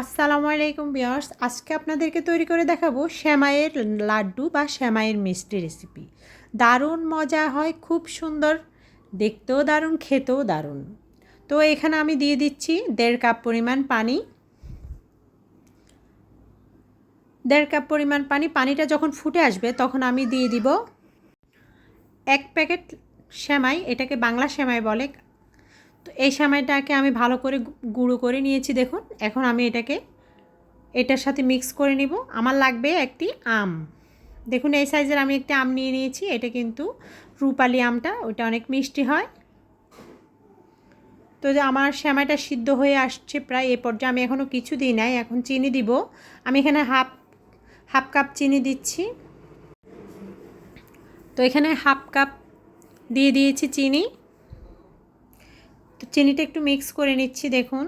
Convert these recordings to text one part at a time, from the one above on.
আসসালামু আলাইকুম বিয়ার্স আজকে আপনাদেরকে তৈরি করে দেখাবো শ্যামাইয়ের লাড্ডু বা শ্যামাইয়ের মিষ্টি রেসিপি। দারুণ মজা হয়, খুব সুন্দর, দেখতেও দারুণ, খেতেও দারুণ। তো এখানে আমি দিয়ে দিচ্ছি দেড় কাপ পরিমাণ পানি। দেড় কাপ পরিমাণ পানি, পানিটা যখন ফুটে আসবে তখন আমি দিয়ে দিব এক প্যাকেট শ্যামাই, এটাকে বাংলা শ্যামাই বলে। এই সময়টাকে আমি ভালো করে গুঁড়ো করে নিয়েছি, দেখুন। এখন আমি এটাকে, এটার সাথে মিক্স করে নিব। আমার লাগবে একটি আম। দেখুন, এই সাইজের আমি একটি আম নিয়ে নিয়েছি। এটা কিন্তু রূপালি আমটা ওইটা অনেক মিষ্টি হয়। তো যে আমার শ্যামাইটা সিদ্ধ হয়ে আসছে প্রায় এ পর্যায়ে, আমি এখনও কিছু দিই নাই। এখন চিনি দিব। আমি এখানে হাফ হাফ কাপ চিনি দিচ্ছি। তো এখানে হাফ কাপ দিয়ে দিয়েছি চিনি। তো চিনিটা একটু মিক্স করে নিচ্ছি, দেখুন।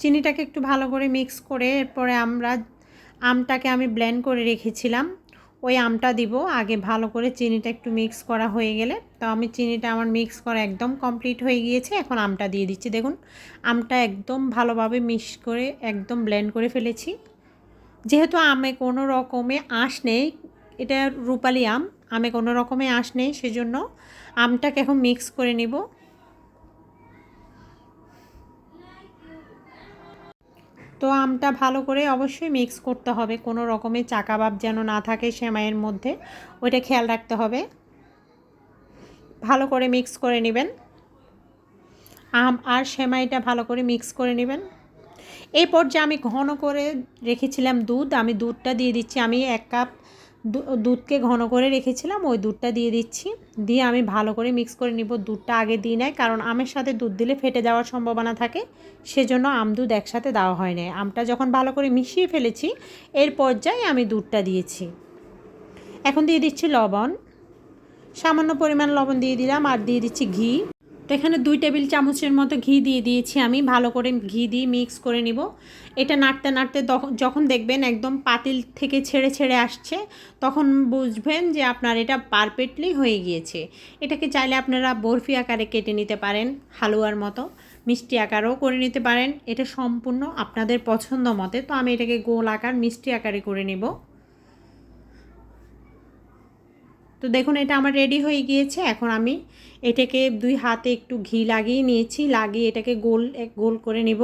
চিনিটাকে একটু ভালো করে মিক্স করে এরপরে আমরা আমটাকে আমি ব্লেন্ড করে রেখেছিলাম। ওই আমটা দিব, আগে ভালো করে চিনিটা একটু মিক্স করা হয়ে গেলে। তো আমি চিনিটা আমার মিক্স করা একদম কমপ্লিট হয়ে গিয়েছে, এখন আমটা দিয়ে দিচ্ছি। দেখুন, আমটা একদম ভালোভাবে মিক্স করে একদম ব্লেন্ড করে ফেলেছি। যেহেতু আমে কোনো রকমে আঁশ নেই, এটা রূপালি আম, আমে কোনো রকমে আঁশ নেই, সেজন্য আমটাকে এখন মিক্স করে নিব। তো আমটা ভালো করে অবশ্যই মিক্স করতে হবে, কোনো রকমের চাকাবাব যেন না থাকে সেমাইয়ের মধ্যে, ওইটা খেয়াল রাখতে হবে। ভালো করে মিক্স করে নেবেন। আম আর সেমাইটা ভালো করে মিক্স করে নেবেন। এই পর্যায়ে আমি ঘন করে রেখেছিলাম দুধ, আমি দুধটা দিয়ে দিচ্ছি। আমি এক কাপ দুধকে ঘন করে রেখেছিলাম, ওই দুধটা দিয়ে দিচ্ছি। দিয়ে আমি ভালো করে মিক্স করে নিব। দুধটা আগে দিই নাই, কারণ আমের সাথে দুধ দিলে ফেটে যাওয়ার সম্ভাবনা থাকে, সেজন্য আম দুধ একসাথে দেওয়া হয় নাই। আমটা যখন ভালো করে মিশিয়ে ফেলেছি, এর পর্যায়ে আমি দুধটা দিয়েছি। এখন দিয়ে দিচ্ছি লবণ। সামান্য পরিমাণ লবণ দিয়ে দিলাম, আর দিয়ে দিচ্ছি ঘি। এখানে দুই টেবিল চামচের মতো ঘি দিয়ে দিয়েছি আমি। ভালো করে ঘি দিয়ে মিক্স করে নিব। এটা নাড়তে নাড়তে যখন দেখবেন একদম পাতিল থেকে ছেড়ে ছেড়ে আসছে, তখন বুঝবেন যে আপনার এটা পারফেক্টলি হয়ে গিয়েছে। এটাকে চাইলে আপনারা বরফি আকারে কেটে নিতে পারেন, হালুয়ার মতো। মিষ্টি আকারও করে নিতে পারেন। এটা সম্পূর্ণ আপনাদের পছন্দ মতে। তো আমি এটাকে গোল আকার মিষ্টি আকারে করে নেব। তো দেখুন, এটা আমার রেডি হয়ে গিয়েছে। এখন আমি এটাকে দুই হাতে একটু ঘি লাগিয়ে নিয়েছি। লাগিয়ে এটাকে গোল গোল করে নিব।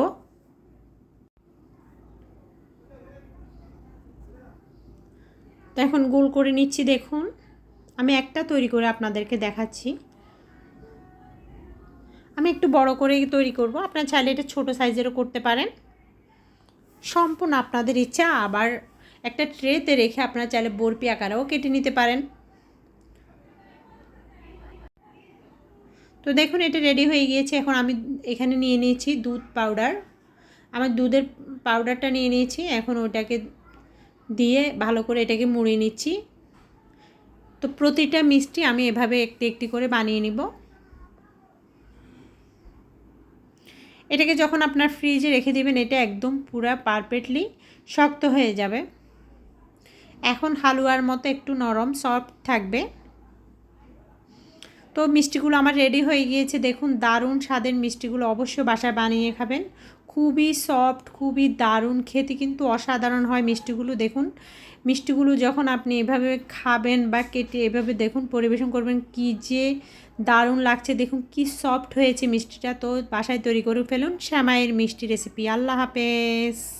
তো এখন গোল করে নিচ্ছি, দেখুন। আমি একটা তৈরি করে আপনাদেরকে দেখাচ্ছি। আমি একটু বড় করে তৈরি করব। আপনার চাইলে এটা ছোটো সাইজেরও করতে পারেন। সম্পূর্ণ আপনাদের ইচ্ছা, আবার একটা ট্রেতে রেখে আপনারা চাইলে বরপি আকারেও কেটে নিতে পারেন। তো দেখুন, এটা রেডি হয়ে গিয়েছে। এখন আমি এখানে নিয়ে নিয়েছি দুধ পাউডার আমার দুধের পাউডারটা নিয়ে নিয়েছি। এখন ওটাকে দিয়ে ভালো করে এটাকে মুড়ে নিচ্ছি। তো প্রতিটা মিষ্টি আমি এভাবে একটি একটি করে বানিয়ে নিব। এটাকে যখন আপনার ফ্রিজে রেখে দেবেন, এটা একদম পুরা পারফেক্টলি শক্ত হয়ে যাবে। এখন হালুয়ার মতো একটু নরম সফট থাকবে। তো মিষ্টিগুলো আমার রেডি হয়ে গিয়েছে। দেখুন, দারুণ স্বাদের মিষ্টিগুলো অবশ্যই বাসায় বানিয়ে খাবেন। খুবই সফট খুবই দারুণ, খেতে কিন্তু অসাধারণ হয় মিষ্টিগুলো। দেখুন, মিষ্টিগুলো যখন আপনি এভাবে খাবেন বা কেটে এভাবে দেখুন, পরিবেশন করবেন, কি যে দারুণ লাগছে। দেখুন, কি সফট হয়েছে মিষ্টিটা। তো বাসায় তৈরি করে ফেলুন শ্যামাইয়ের মিষ্টি রেসিপি আল্লাহ হাফেজ।